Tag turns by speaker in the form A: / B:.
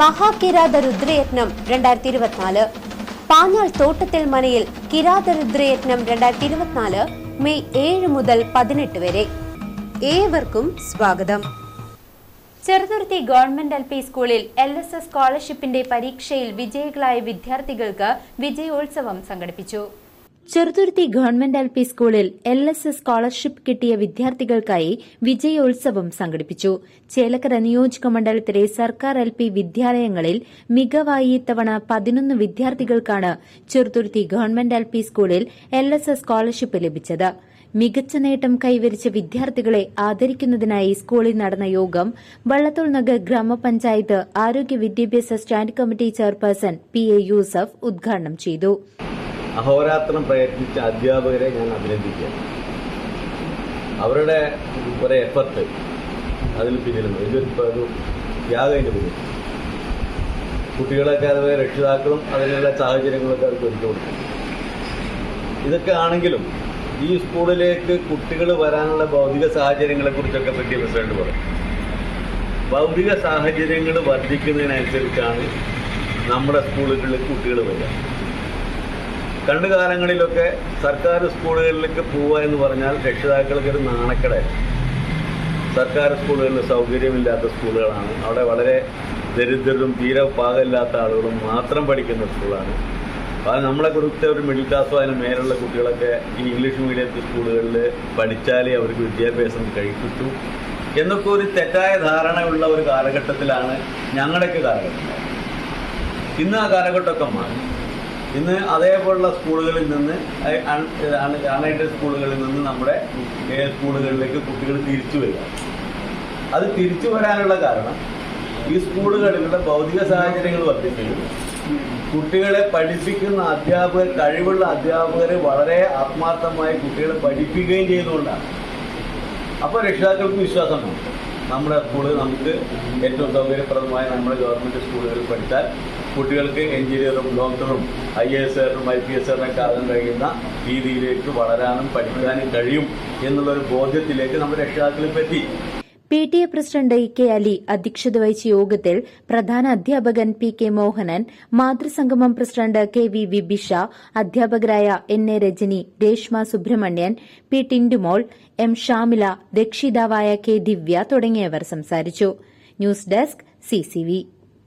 A: മഹാകിരാത രുദ്രയജ്ഞം രണ്ടായിരത്തി ഇരുപത്തിനാല് പാഞ്ഞാൾ തോട്ടത്തിൽ മനയിൽ കിരാത രുദ്രയജ്ഞം രണ്ടായിരത്തി ഇരുപത്തിനാല് മെയ് ഏഴ് മുതൽ പതിനെട്ട് വരെ. ഏവർക്കും സ്വാഗതം. ചെറുതുരുത്തി ഗവൺമെന്റ് എൽ പി സ്കൂളിൽ എൽ എസ് എസ് സ്കോളർഷിപ്പിന്റെ പരീക്ഷയിൽ വിജയികളായ വിദ്യാർത്ഥികൾക്ക് വിജയോത്സവം സംഘടിപ്പിച്ചു. ചെറുതുരുത്തി ഗവൺമെന്റ് എൽ പി സ്കൂളിൽ എൽ എസ് എസ് സ്കോളർഷിപ്പ് കിട്ടിയ വിദ്യാർത്ഥികൾക്കായി വിജയോത്സവം സംഘടിപ്പിച്ചു. ചേലക്കര നിയോജക മണ്ഡലത്തിലെ സർക്കാർ എൽ പി വിദ്യാലയങ്ങളിൽ മികവായി ഇത്തവണ പതിനൊന്ന് വിദ്യാർത്ഥികൾക്കാണ് ചെറുതുരുത്തി ഗവൺമെന്റ് എൽ പി സ്കൂളിൽ എൽ എസ് എസ് സ്കോളർഷിപ്പ് ലഭിച്ചത്. മികച്ച നേട്ടം കൈവരിച്ച വിദ്യാർത്ഥികളെ ആദരിക്കുന്നതിനായി സ്കൂളിൽ നടന്ന യോഗം വള്ളത്തോൾ നഗർ ഗ്രാമപഞ്ചായത്ത് ആരോഗ്യ വിദ്യാഭ്യാസ stand committee chairperson P A Yusuf ഉദ്ഘാടനം ചെയ്തു.
B: അഹോരാത്രം പ്രയത്നിച്ച അധ്യാപകരെ ഞാൻ അഭിനന്ദിക്കുകയാണ് അവരുടെ ഒരു എഫർട്ട് അതിൽ പിന്നിലുണ്ട്. ഇതൊരു ഒരു ത്യാഗതിന്റെ പിന്നിൽ കുട്ടികളൊക്കെ അതുപോലെ രക്ഷിതാക്കളും അതിനുള്ള സാഹചര്യങ്ങളൊക്കെ അവർക്ക് ഒരുക്കി കൊടുക്കും. ഇതൊക്കെ ആണെങ്കിലും ഈ സ്കൂളിലേക്ക് കുട്ടികൾ വരാനുള്ള ഭൗതിക സാഹചര്യങ്ങളെ കുറിച്ചൊക്കെ പറ്റി പ്രസിഡന്റ് പറയും. ഭൗതിക സാഹചര്യങ്ങൾ വർദ്ധിക്കുന്നതിനനുസരിച്ചാണ് നമ്മുടെ സ്കൂളുകളിൽ കുട്ടികൾ വരിക. കണ്ടു കാലങ്ങളിലൊക്കെ സർക്കാർ സ്കൂളുകളിലേക്ക് പോവുക എന്ന് പറഞ്ഞാൽ രക്ഷിതാക്കൾക്ക് ഒരു നാണക്കേടായിരുന്നു സർക്കാർ സ്കൂളുകളിൽ സൗകര്യമില്ലാത്ത സ്കൂളുകളാണ്. അവിടെ വളരെ ദരിദ്രരും തീരെ പാകമില്ലാത്ത ആളുകളും മാത്രം പഠിക്കുന്ന സ്കൂളാണ്. അത് നമ്മളെ കുറിച്ച് ഒരു മിഡിൽ ക്ലാസ്സോ അതിന് മേലുള്ള കുട്ടികളൊക്കെ ഈ ഇംഗ്ലീഷ് മീഡിയത്തിൽ സ്കൂളുകളിൽ പഠിച്ചാലേ അവർക്ക് വിദ്യാഭ്യാസം കഴിക്കിട്ടു എന്നൊക്കെ ഒരു തെറ്റായ ധാരണയുള്ള ഒരു കാലഘട്ടത്തിലാണ് ഞങ്ങളുടെയൊക്കെ കാലഘട്ടം. ഇന്ന് ആ കാലഘട്ടമൊക്കെ മാറി. ഇന്ന് അതേപോലുള്ള സ്കൂളുകളിൽ നിന്ന് അൺഎയ്ഡഡ് സ്കൂളുകളിൽ നിന്ന് നമ്മുടെ സ്കൂളുകളിലേക്ക് കുട്ടികൾ തിരിച്ചു വരിക. അത് തിരിച്ചു വരാനുള്ള കാരണം ഈ സ്കൂളുകളിലുള്ള ഭൗതിക സാഹചര്യങ്ങൾ വർദ്ധിക്കുകയും കുട്ടികളെ പഠിപ്പിക്കുന്ന അധ്യാപകർ കഴിവുള്ള അധ്യാപകരെ വളരെ ആത്മാർത്ഥമായി കുട്ടികളെ പഠിപ്പിക്കുകയും ചെയ്തുകൊണ്ടാണ്. അപ്പോൾ രക്ഷിതാക്കൾക്ക് വിശ്വാസം വേണം നമ്മുടെ സ്കൂൾ നമുക്ക് ഏറ്റവും സൗകര്യപ്രദമായ നമ്മുടെ ഗവൺമെന്റ് സ്കൂളുകളിൽ പഠിച്ചാൽ കുട്ടികൾക്ക് എഞ്ചിനീയറും ഡോക്ടറും ഐ എസ് ആറിനും ഐ പി എസ് ആറിനൊക്കെ ആകാൻ കഴിയുന്ന രീതിയിലേക്ക് വളരാനും പഠിക്കാനും കഴിയും എന്നുള്ളൊരു ബോധ്യത്തിലേക്ക് നമ്മുടെ രക്ഷിതാക്കളിൽ പറ്റി
A: P T A president E K Ali അധ്യക്ഷത വഹിച്ച യോഗത്തിൽ പ്രധാന അധ്യാപകൻ പി കെ മോഹനൻ മാതൃസംഗമം പ്രസിഡന്റ് കെ വി വിബിഷ അധ്യാപകരായ N A Rajani Reshma Subrahmanyan P Tindumol M Shamila രക്ഷിതാവായ കെ ദിവ്യ തുടങ്ങിയവർ സംസാരിച്ചു. News desk CCV